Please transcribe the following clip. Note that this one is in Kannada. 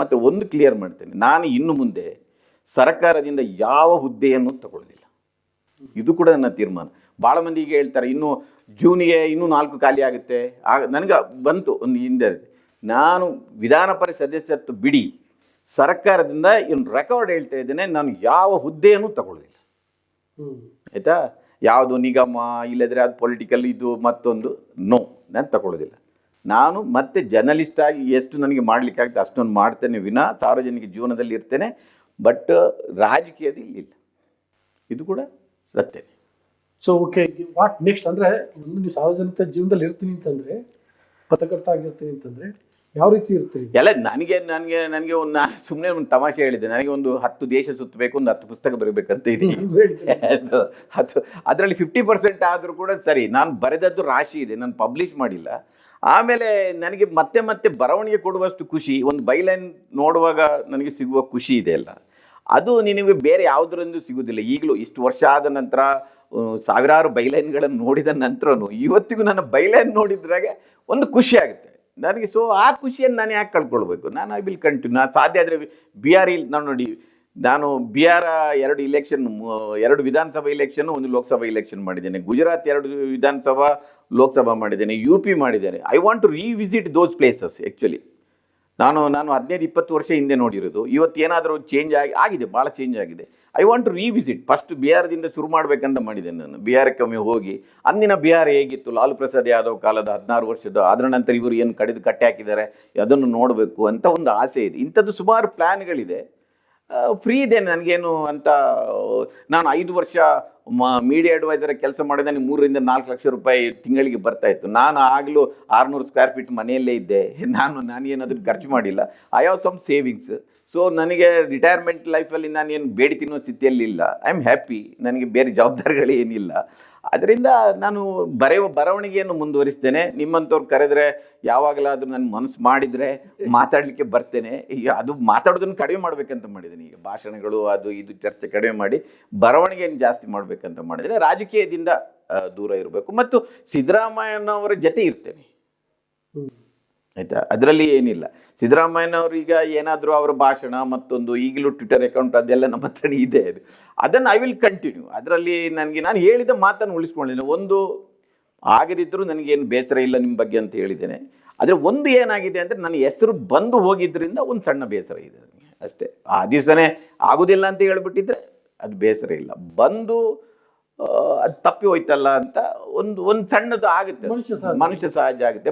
ಮತ್ತು ಒಂದು ಕ್ಲಿಯರ್ ಮಾಡ್ತೇನೆ. ನಾನು ಇನ್ನು ಮುಂದೆ ಸರ್ಕಾರದಿಂದ ಯಾವ ಹುದ್ದೆಯನ್ನು ತಗೊಳ್ಳೋದಿಲ್ಲ ಇದು ಕೂಡ ನನ್ನ ತೀರ್ಮಾನ. ಭಾಳ ಮಂದಿ ಈಗ ಹೇಳ್ತಾರೆ ಇನ್ನು ಜೂನಿಗೆ ಇನ್ನೂ ನಾಲ್ಕು ಖಾಲಿ ಆಗುತ್ತೆ. ಆಗ ನನಗೆ ಬಂತು ಒಂದು ಹಿಂದೆ ನಾನು ವಿಧಾನ ಪರಿಷತ್ ಸದಸ್ಯತ್ವ ಬಿಡಿ ಸರ್ಕಾರದಿಂದ ಇನ್ನು ರೆಕಾರ್ಡ್ ಹೇಳ್ತಾ ಇದ್ದೇನೆ ನಾನು ಯಾವ ಹುದ್ದೆಯನ್ನು ತಗೊಳ್ಳೋದಿಲ್ಲ ಆಯಿತಾ? ಯಾವುದು ನಿಗಮ ಇಲ್ಲದ್ರೆ ಅದು ಪೊಲಿಟಿಕಲ್ ಇದು ಮತ್ತೊಂದು. ನೋ ನಾನು ತಗೊಳ್ಳೋದಿಲ್ಲ ನಾನು ಮತ್ತೆ ಜರ್ನಲಿಸ್ಟ್ ಆಗಿ ಎಷ್ಟು ನನಗೆ ಮಾಡಲಿಕ್ಕಾಗುತ್ತೆ ಅಷ್ಟೊಂದು ಮಾಡ್ತೇನೆ ವಿನಾ. ಸಾರ್ವಜನಿಕ ಜೀವನದಲ್ಲಿ ಇರ್ತೇನೆ. ಬಟ್ ರಾಜಕೀಯದಲ್ಲಿ ಇಲ್ಲ. ಇದು ಕೂಡ ಸತ್ಯ. ಸೊ ಓಕೆ ವಾಟ್ ನೆಕ್ಸ್ಟ್ ಅಂದರೆ ಒಂದು ನೀವು ಸಾರ್ವಜನಿಕ ಜೀವನದಲ್ಲಿ ಇರ್ತೀನಿ ಅಂತಂದರೆ ಪತ್ರಕರ್ತ ಆಗಿರ್ತೀನಿ ಅಂತಂದರೆ ಯಾವ ರೀತಿ ಇರ್ತೀರಿ? ಎಲ್ಲ ನನಗೆ ನನಗೆ ನನಗೆ ಒಂದು ನಾನು ಸುಮ್ಮನೆ ಒಂದು ತಮಾಷೆ ಹೇಳಿದ್ದೆ. ನನಗೆ ಒಂದು ಹತ್ತು ದೇಶ ಸುತ್ತಬೇಕು ಒಂದು ಹತ್ತು ಪುಸ್ತಕ ಬರಬೇಕಂತ ಇದೆ ಹತ್ತು ಅದು ಅದು ಅದರಲ್ಲಿ ಫಿಫ್ಟಿ ಪರ್ಸೆಂಟ್ ಆದರೂ ಕೂಡ ಸರಿ. ನಾನು ಬರೆದದ್ದು ರಾಶಿ ಇದೆ. ನಾನು ಪಬ್ಲಿಷ್ ಮಾಡಿಲ್ಲ. ಆಮೇಲೆ ನನಗೆ ಮತ್ತೆ ಮತ್ತೆ ಬರವಣಿಗೆ ಕೊಡುವಷ್ಟು ಖುಷಿ, ಒಂದು ಬೈಲೈನ್ ನೋಡುವಾಗ ನನಗೆ ಸಿಗುವ ಖುಷಿ ಇದೆ ಅಲ್ಲ. ಅದು ನಿನಗೆ ಬೇರೆ ಯಾವುದರಂದು ಸಿಗುವುದಿಲ್ಲ ಈಗಲೂ ಇಷ್ಟು ವರ್ಷ ಆದ ನಂತರ ಸಾವಿರಾರು ಬೈಲೈನ್ಗಳನ್ನು ನೋಡಿದ ನಂತರನು ಇವತ್ತಿಗೂ ನನ್ನ ಬೈಲೈನ್ ನೋಡಿದ್ರಾಗೆ ಒಂದು ಖುಷಿ ಆಗುತ್ತೆ. ನನಗೆ ಸೊ ಆ ಖುಷಿಯನ್ನು ನಾನು ಯಾಕೆ ಕಳ್ಕೊಳ್ಬೇಕು? ನಾನು ಐ ವಿಲ್ ಕಂಟಿನ್ಯೂ ನಾನು ಸಾಧ್ಯ ಆದರೆ ಬಿ ಆರ್ ಇಲ್ಲಿ ನಾನು ನೋಡಿ ನಾನು ಬಿಹಾರ ಎರಡು ಇಲೆಕ್ಷನ್ ಎರಡು ವಿಧಾನಸಭಾ ಇಲೆಕ್ಷನ್ ಒಂದು ಲೋಕಸಭಾ ಇಲೆಕ್ಷನ್ ಮಾಡಿದ್ದೇನೆ. ಗುಜರಾತ್ ಎರಡು ವಿಧಾನಸಭಾ ಲೋಕಸಭಾ ಮಾಡಿದ್ದೇನೆ ಯು ಪಿ ಮಾಡಿದ್ದೇನೆ. I want to revisit those places actually ನಾನು ನಾನು ಹದಿನೈದು, ಇಪ್ಪತ್ತು ವರ್ಷ ಹಿಂದೆ ನೋಡಿರೋದು. ಇವತ್ತು ಏನಾದರೂ ಚೇಂಜ್ ಆಗಿ, ಆಗಿದೆ, ಭಾಳ ಚೇಂಜ್ ಆಗಿದೆ. I want to revisit first ಬಿಹಾರದಿಂದ ಶುರು ಮಾಡಬೇಕಂತ ಮಾಡಿದ್ದೇನೆ ನಾನು. ಬಿಹಾರಕ್ಕೆ ಒಮ್ಮೆ ಹೋಗಿ, ಅಂದಿನ ಬಿಹಾರ ಹೇಗಿತ್ತು? ಲಾಲು ಪ್ರಸಾದ್ ಯಾದವ್ ಕಾಲದ ಹದಿನಾರು ವರ್ಷದ ಅದರ ನಂತರ ಇವರು ಏನು ಕಡಿದು ಕಟ್ಟಿ ಹಾಕಿದ್ದಾರೆ, ಅದನ್ನು ನೋಡಬೇಕು ಅಂತ ಒಂದು ಆಸೆ ಇದೆ. ಇಂಥದ್ದು ಸುಮಾರು ಪ್ಲ್ಯಾನ್ಗಳಿದೆ ಫ್ರೀ ಇದೆ ನನಗೇನು ಅಂತ, ನಾನು ಐದು ವರ್ಷ ಮೀಡಿಯಾ ಅಡ್ವೈಸರ್ ಕೆಲಸ ಮಾಡಿದ. ನನಗೆ ಮೂರರಿಂದ ನಾಲ್ಕು ಲಕ್ಷ ರೂಪಾಯಿ ತಿಂಗಳಿಗೆ ಬರ್ತಾ ಇತ್ತು. ನಾನು ಆಗಲೂ ಆರುನೂರು ಸ್ಕ್ವೇರ್ ಫೀಟ್ ಮನೆಯಲ್ಲೇ ಇದ್ದೆ. ನಾನು ನಾನೇನಾದರೂ ಖರ್ಚು ಮಾಡಿಲ್ಲ. I have some savings so ನನಗೆ ರಿಟೈರ್ಮೆಂಟ್ ಲೈಫಲ್ಲಿ ನಾನು ಏನು ಬೇಡಿ ತಿನ್ನೋ ಸ್ಥಿತಿಯಲ್ಲಿ ಇಲ್ಲ. ಐ ಆಮ್ ಹ್ಯಾಪಿ ನನಗೆ ಬೇರೆ ಜವಾಬ್ದಾರಿಗಳೇನಿಲ್ಲ. ಅದರಿಂದ ನಾನು ಬರೆಯುವ ಬರವಣಿಗೆಯನ್ನು ಮುಂದುವರಿಸ್ತೇನೆ. ನಿಮ್ಮಂಥವ್ರು ಕರೆದ್ರೆ ಯಾವಾಗಲಾದರೂ ನನ್ನ ಮನಸ್ಸು ಮಾಡಿದರೆ ಮಾತಾಡಲಿಕ್ಕೆ ಬರ್ತೇನೆ. ಈಗ ಅದು ಮಾತಾಡೋದನ್ನು ಕಡಿಮೆ ಮಾಡಬೇಕಂತ ಮಾಡಿದ್ದೀನಿ. ಈಗ ಭಾಷಣಗಳು, ಅದು ಇದು ಚರ್ಚೆ ಕಡಿಮೆ ಮಾಡಿ ಬರವಣಿಗೆಯನ್ನು ಜಾಸ್ತಿ ಮಾಡಬೇಕಂತ ಮಾಡಿದರೆ ರಾಜಕೀಯದಿಂದ ದೂರ ಇರಬೇಕು. ಮತ್ತು ಸಿದ್ದರಾಮಯ್ಯನವರ ಜೊತೆ ಇರ್ತೇನೆ. ಆಯಿತಾ? ಅದರಲ್ಲಿ ಏನಿಲ್ಲ. ಸಿದ್ದರಾಮಯ್ಯನವರು ಈಗ ಏನಾದರೂ ಅವರ ಭಾಷಣ ಮತ್ತೊಂದು ಈಗಲೂ ಟ್ವಿಟರ್ ಅಕೌಂಟ್ ಅದೆಲ್ಲ ನಮ್ಮ ಹತ್ರ ಇದೆ ಅದು. ಅದನ್ನು ಐ ವಿಲ್ ಕಂಟಿನ್ಯೂ ಅದರಲ್ಲಿ ನನಗೆ ನಾನು ಹೇಳಿದ ಮಾತನ್ನು ಉಳಿಸ್ಕೊಂಡಿದ್ದೇನೆ ಒಂದು ಆಗದಿದ್ದರೂ ನನಗೇನು ಬೇಸರ ಇಲ್ಲ ನಿಮ್ಮ ಬಗ್ಗೆ ಅಂತ ಹೇಳಿದ್ದೇನೆ. ಆದರೆ ಒಂದು ಏನಾಗಿದೆ ಅಂದರೆ ನನ್ನ ಹೆಸರು ಬಂದು ಹೋಗಿದ್ದರಿಂದ ಒಂದು ಸಣ್ಣ ಬೇಸರ ಇದೆ ನನಗೆ. ಅಷ್ಟೇ. ಆ ದಿವಸನೇ ಆಗೋದಿಲ್ಲ ಅಂತ ಹೇಳ್ಬಿಟ್ಟಿದ್ರೆ ಅದು ಬೇಸರ ಇಲ್ಲ. ಬಂದು ಅದು ತಪ್ಪಿ ಹೋಯ್ತಲ್ಲ ಅಂತ ಒಂದು ಒಂದು ಸಣ್ಣದು ಆಗುತ್ತೆ. ಮನುಷ್ಯ ಸಹಜ ಆಗುತ್ತೆ.